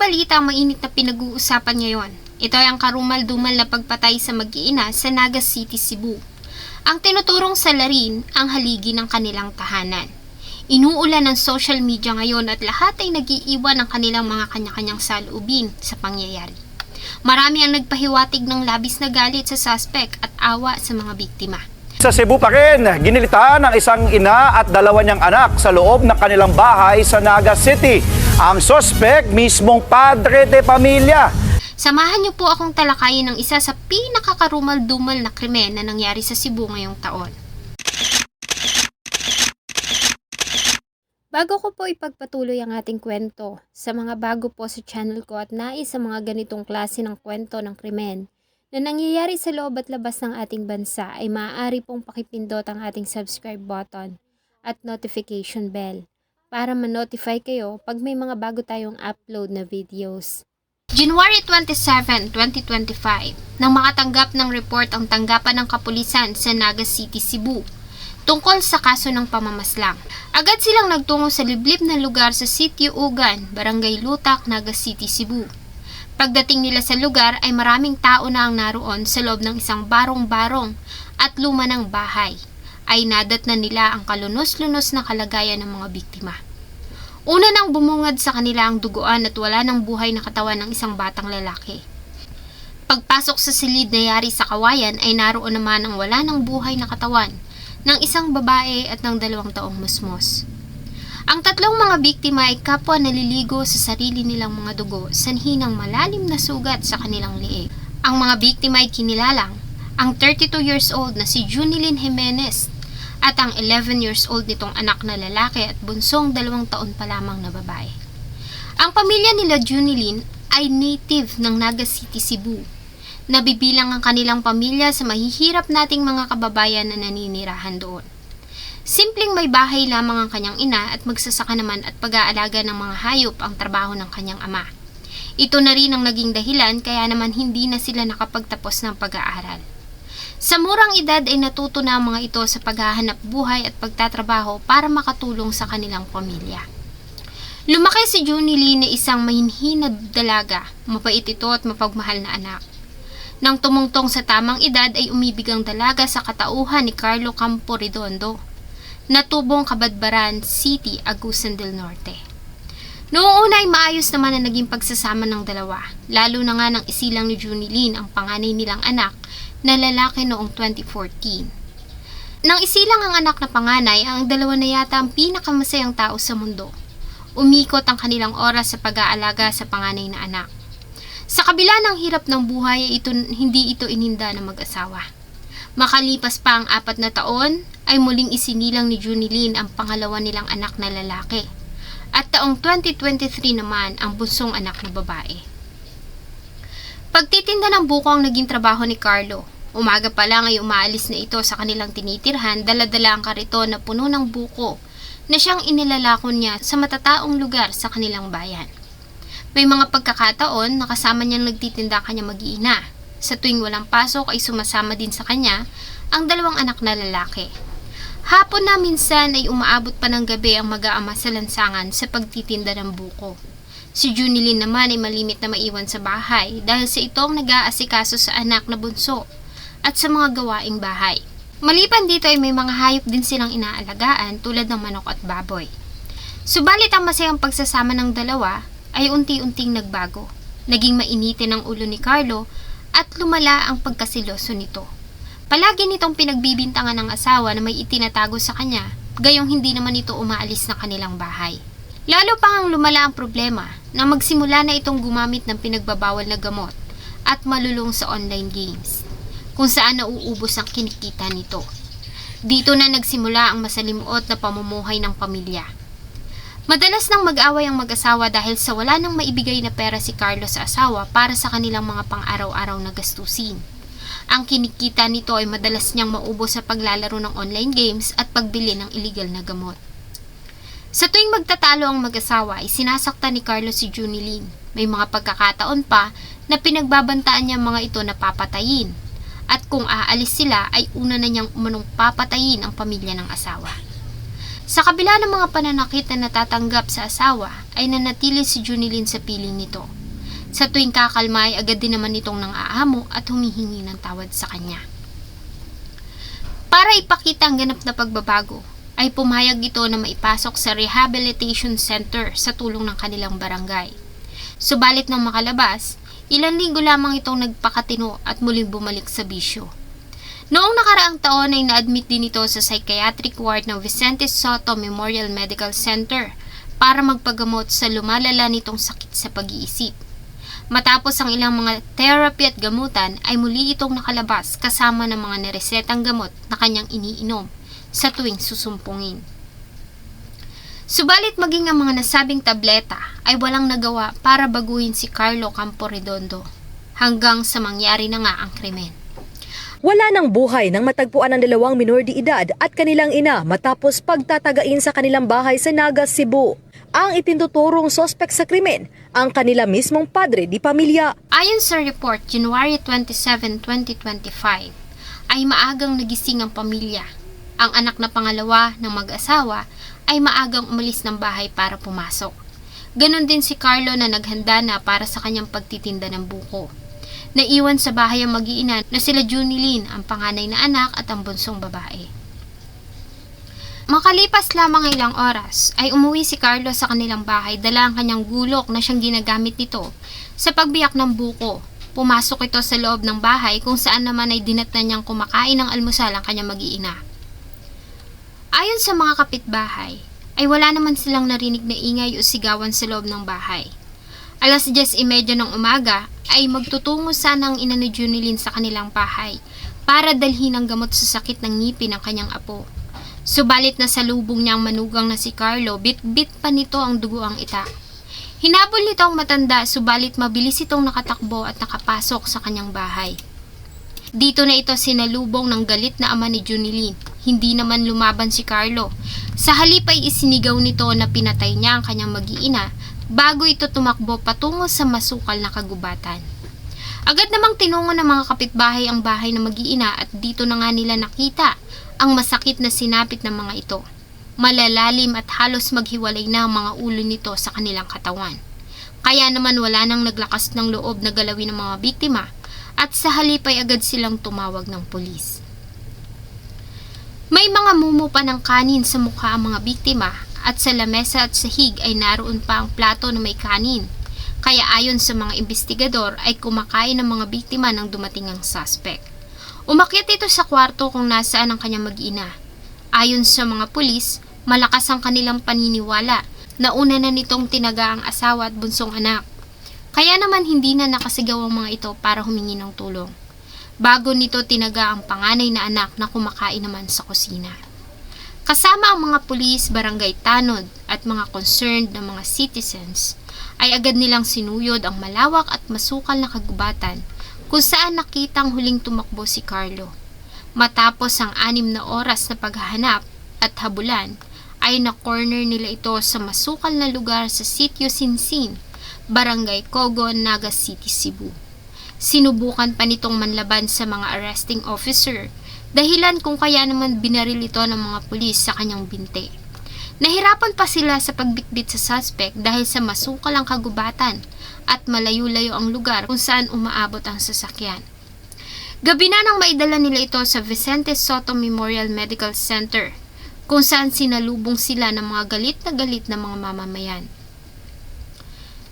balita mainit na pinag-uusapan ngayon. Ito ay ang karumal-dumal na pagpatay sa mag-iina sa Naga City, Cebu. Ang tinuturong salarin ang haligi ng kanilang tahanan. Inuulan ng social media ngayon at lahat ay nagiiwan ng kanilang mga kanya-kanyang saloobin sa pangyayari. Marami ang nagpahiwatig ng labis na galit sa suspect at awa sa mga biktima. Sa Cebu pa rin, ginilitaan ng isang ina at dalawa niyang anak sa loob ng kanilang bahay sa Naga City. Ang sospek mismong padre de pamilya. Samahan niyo po akong talakayin ng isa sa pinakakarumal-dumal na krimen na nangyari sa Cebu ngayong taon. Bago ko po ipagpatuloy ang ating kwento, sa mga bago po sa channel ko at nais sa mga ganitong klase ng kwento ng krimen na nangyayari sa loob at labas ng ating bansa ay maaari pong pakipindot ang ating subscribe button at notification bell para ma-notify kayo pag may mga bago tayong upload na videos. January 27, 2025, nang makatanggap ng report ang tanggapan ng kapulisan sa Naga City, Cebu, tungkol sa kaso ng pamamaslang. Agad silang nagtungo sa liblib na lugar sa Sitio Ugan, Barangay Lutak, Naga City, Cebu. Pagdating nila sa lugar ay maraming tao na ang naroon sa loob ng isang barong-barong at luma ng bahay. Ay nadat na nila ang kalunos-lunos na kalagayan ng mga biktima. Una nang bumungad sa kanila ang duguan at wala ng buhay na katawan ng isang batang lalaki. Pagpasok sa silid na yari sa kawayan ay naroon naman ang wala ng buhay na katawan ng isang babae at ng dalawang taong musmos. Ang tatlong mga biktima ay kapwa naliligo sa sarili nilang mga dugo sanhi ng malalim na sugat sa kanilang liig. Ang mga biktima ay kinilalang ang 32 years old na si Junilyn Jimenez at ang 11 years old nitong anak na lalaki at bunsong dalawang taon pa lamang na babae. Ang pamilya nila Junilyn ay native ng Naga City, Cebu. Nabibilang ang kanilang pamilya sa mahihirap nating mga kababayan na naninirahan doon. Simpleng may bahay lamang ang kanyang ina at magsasaka naman at pag-aalaga ng mga hayop ang trabaho ng kanyang ama. Ito na rin ang naging dahilan kaya naman hindi na sila nakapagtapos ng pag-aaral. Sa murang edad ay natuto na ang mga ito sa paghahanap buhay at pagtatrabaho para makatulong sa kanilang pamilya. Lumaki si Junie Lee na isang mahinhin na dalaga, mapait ito at mapagmahal na anak. Nang tumungtong sa tamang edad ay umibig ang dalaga sa katauhan ni Carlo Campo Redondo, natubong Kabadbaran City, Agusan del Norte. Noong una ay maayos naman ang naging pagsasama ng dalawa, lalo na nga nang isilang ni Junilyn ang panganay nilang anak na lalaki noong 2014. Nang isilang ang anak na panganay, ang dalawa na yata ang pinakamasayang tao sa mundo. Umikot ang kanilang oras sa pag-aalaga sa panganay na anak. Sa kabila ng hirap ng buhay, ito, hindi ito ininda ng mag-asawa. Makalipas pa ang apat na taon, ay muling isinilang ni Junilyn ang pangalawa nilang anak na lalaki. At taong 2023 naman ang bunsong anak na babae. Pagtitinda ng buko ang naging trabaho ni Carlo. Umaga pa lang ay umaalis na ito sa kanilang tinitirhan, daladala ang kariton na puno ng buko na siyang inilalakon niya sa matataong lugar sa kanilang bayan. May mga pagkakataon na kasama niyang nagtitinda kanya mag-iina. Sa tuwing walang pasok ay sumasama din sa kanya ang dalawang anak na lalaki. Hapon na minsan ay umaabot pa ng gabi ang mag-aama sa lansangan sa pagtitinda ng buko. Si Junilyn naman ay malimit na maiwan sa bahay dahil sa itong nag-aasikaso sa anak na bunso at sa mga gawaing bahay. Maliban dito ay may mga hayop din silang inaalagaan tulad ng manok at baboy. Subalit ang masayang pagsasama ng dalawa ay unti-unting nagbago. Naging mainitin ang ulo ni Carlo at lumala ang pagkasiloso nito. Palagi nitong pinagbibintangan ng asawa na may itinatago sa kanya, gayong hindi naman ito umaalis na kanilang bahay. Lalo pa ang lumala ang problema na magsimula na itong gumamit ng pinagbabawal na gamot at malulong sa online games, kung saan nauubos ang kinikita nito. Dito na nagsimula ang masalimuot na pamumuhay ng pamilya. Madalas nang mag-away ang mag-asawa dahil sa wala nang maibigay na pera si Carlos sa asawa para sa kanilang mga pang-araw-araw na gastusin. Ang kinikita nito ay madalas niyang maubos sa paglalaro ng online games at pagbili ng illegal na gamot. Sa tuwing magtatalo ang mag-asawa ay sinasaktan ni Carlos si Junilyn. May mga pagkakataon pa na pinagbabantaan niya mga ito na papatayin. At kung aalis sila ay una na niyang umanong papatayin ang pamilya ng asawa. Sa kabila ng mga pananakit na natatanggap sa asawa, ay nanatili si Junilin sa piling nito. Sa tuwing kakalma ay agad din naman itong nang aamo at humihingi ng tawad sa kanya. Para ipakita ang ganap na pagbabago, ay pumayag ito na maipasok sa rehabilitation center sa tulong ng kanilang barangay. Subalit nang makalabas, ilang linggo lamang itong nagpakatino at muling bumalik sa bisyo. Noong nakaraang taon ay na-admit din ito sa psychiatric ward ng Vicente Soto Memorial Medical Center para magpagamot sa lumalala nitong sakit sa pag-iisip. Matapos ang ilang mga therapy at gamutan ay muli itong nakalabas kasama ng mga neresetang gamot na kanyang iniinom sa tuwing susumpungin. Subalit maging ang mga nasabing tableta ay walang nagawa para baguhin si Carlo Camporedondo hanggang sa mangyari na nga ang krimen. Wala ng buhay nang matagpuan ng dalawang minor de edad at kanilang ina matapos pagtatagain sa kanilang bahay sa Nagas, Cebu. Ang itintuturong sospek sa krimen, ang kanila mismong padre di pamilya. Ayon sa report, January 27, 2025, ay maagang nagising ang pamilya. Ang anak na pangalawa ng mag-asawa ay maagang umalis ng bahay para pumasok. Ganon din si Carlo na naghanda na para sa kanyang pagtitinda ng buko. Naiwan sa bahay ang mag-iina na sila Junilin, ang panganay na anak at ang bunsong babae. Makalipas lamang ang ilang oras, ay umuwi si Carlo sa kanilang bahay dala ang kanyang gulok na siyang ginagamit nito sa pagbiyak ng buko. Pumasok ito sa loob ng bahay kung saan naman ay dinatnan niyang kumakain ng almusal ang kanyang mag-iina. Ayon sa mga kapitbahay, ay wala naman silang narinig na ingay o sigawan sa loob ng bahay. Alas 10.30 ng umaga ay magtutungo sana ang ina ni Junilin sa kanilang bahay para dalhin ang gamot sa sakit ng ngipin ng kanyang apo. Subalit na sa lubong niyang manugang na si Carlo, bit-bit pa nito ang dugo ang ita. Hinabol nito ang matanda subalit mabilis itong nakatakbo at nakapasok sa kanyang bahay. Dito na ito sinalubong ng galit na ama ni Junilin. Hindi naman lumaban si Carlo. Sa halip ay isinigaw nito na pinatay niya ang kanyang mag-iina bago ito tumakbo patungo sa masukal na kagubatan. Agad namang tinungo ng mga kapitbahay ang bahay ng mag-iina at dito na nga nila nakita ang masakit na sinapit ng mga ito. Malalalim at halos maghiwalay na ang mga ulo nito sa kanilang katawan. Kaya naman wala nang naglakas ng loob na galawin ng mga biktima at sa halip ay agad silang tumawag ng pulis. May mga mumo pa ng kanin sa mukha ang mga biktima at sa lamesa at sahig ay naroon pa ang plato na may kanin. Kaya ayon sa mga investigador ay kumakain ng mga biktima nang dumating ang suspect. Umakyat ito sa kwarto kung nasaan ang kanyang mag-ina. Ayon sa mga pulis, malakas ang kanilang paniniwala na una na nitong tinaga ang asawa at bunsong anak. Kaya naman hindi na nakasigaw ang mga ito para humingi ng tulong. Bago nito tinaga ang panganay na anak na kumakain naman sa kusina. Kasama ang mga pulis, barangay tanod at mga concerned na mga citizens ay agad nilang sinuyod ang malawak at masukal na kagubatan kung saan nakitang huling tumakbo si Carlo. Matapos ang anim na oras na paghahanap at habulan, ay na-corner nila ito sa masukal na lugar sa sitio Sinsin, Barangay Cogon, Naga City, Cebu. Sinubukan pa nitong manlaban sa mga arresting officer dahilan kung kaya naman binaril ito ng mga pulis sa kanyang binte. Nahirapan pa sila sa pagbitbit sa suspect dahil sa masukal ang kagubatan at malayo-layo ang lugar kung saan umaabot ang sasakyan. Gabi na nang maidala nila ito sa Vicente Soto Memorial Medical Center kung saan sinalubong sila ng mga galit na galit na mga mamamayan.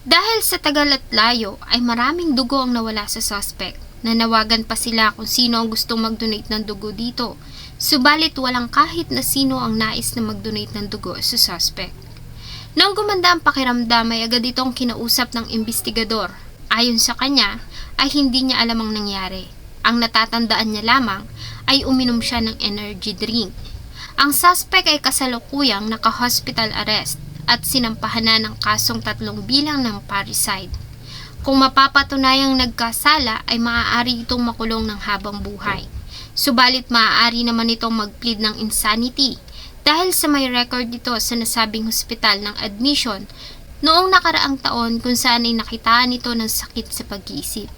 Dahil sa tagal at layo ay maraming dugo ang nawala sa suspect. Nanawagan pa sila kung sino ang gustong mag-donate ng dugo dito. Subalit walang kahit na sino ang nais na mag-donate ng dugo sa suspect. Nang gumanda ang pakiramdam ay agad itong kinausap ng investigador. Ayon sa kanya ay hindi niya alam ang nangyari. Ang natatandaan niya lamang ay uminom siya ng energy drink. Ang suspect ay kasalukuyang naka-hospital arrest at sinampahan na ng kasong tatlong bilang ng parricide. Kung mapapatunayang nagkasala ay maaari itong makulong ng habang buhay. Subalit maaari naman itong mag-plead ng insanity dahil sa may record dito sa nasabing hospital ng admission noong nakaraang taon kung saan ay nakitaan ito ng sakit sa pag-iisip.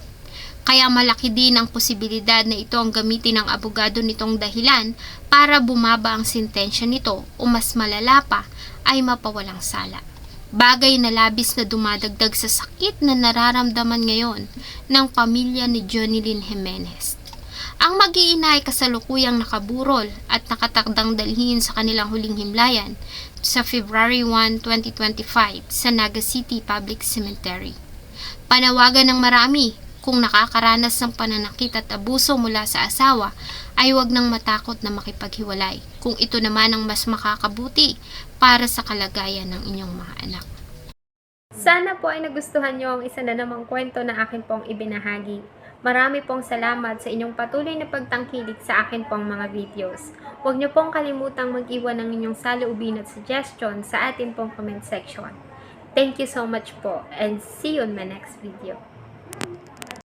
Kaya malaki din ang posibilidad na ito ang gamitin ng abogado nitong dahilan para bumaba ang sentensya nito o mas malala pa ay mapawalang sala. Bagay na labis na dumadagdag sa sakit na nararamdaman ngayon ng pamilya ni Johnny Lynn Jimenez. Ang mag-iina ay kasalukuyang nakaburol at nakatakdang dalhin sa kanilang huling himlayan sa February 1, 2025 sa Naga City Public Cemetery. Panawagan ng marami kung nakakaranas ng pananakit at abuso mula sa asawa ay huwag nang matakot na makipaghiwalay kung ito naman ang mas makakabuti para sa kalagayan ng inyong mga anak. Sana po ay nagustuhan nyo ang isa na namang kwento na akin pong ibinahagi. Marami pong salamat sa inyong patuloy na pagtangkilik sa akin pong mga videos. Huwag niyo pong kalimutang mag-iwan ng inyong saloobin at suggestion sa atin pong comment section. Thank you so much po and see you in my next video.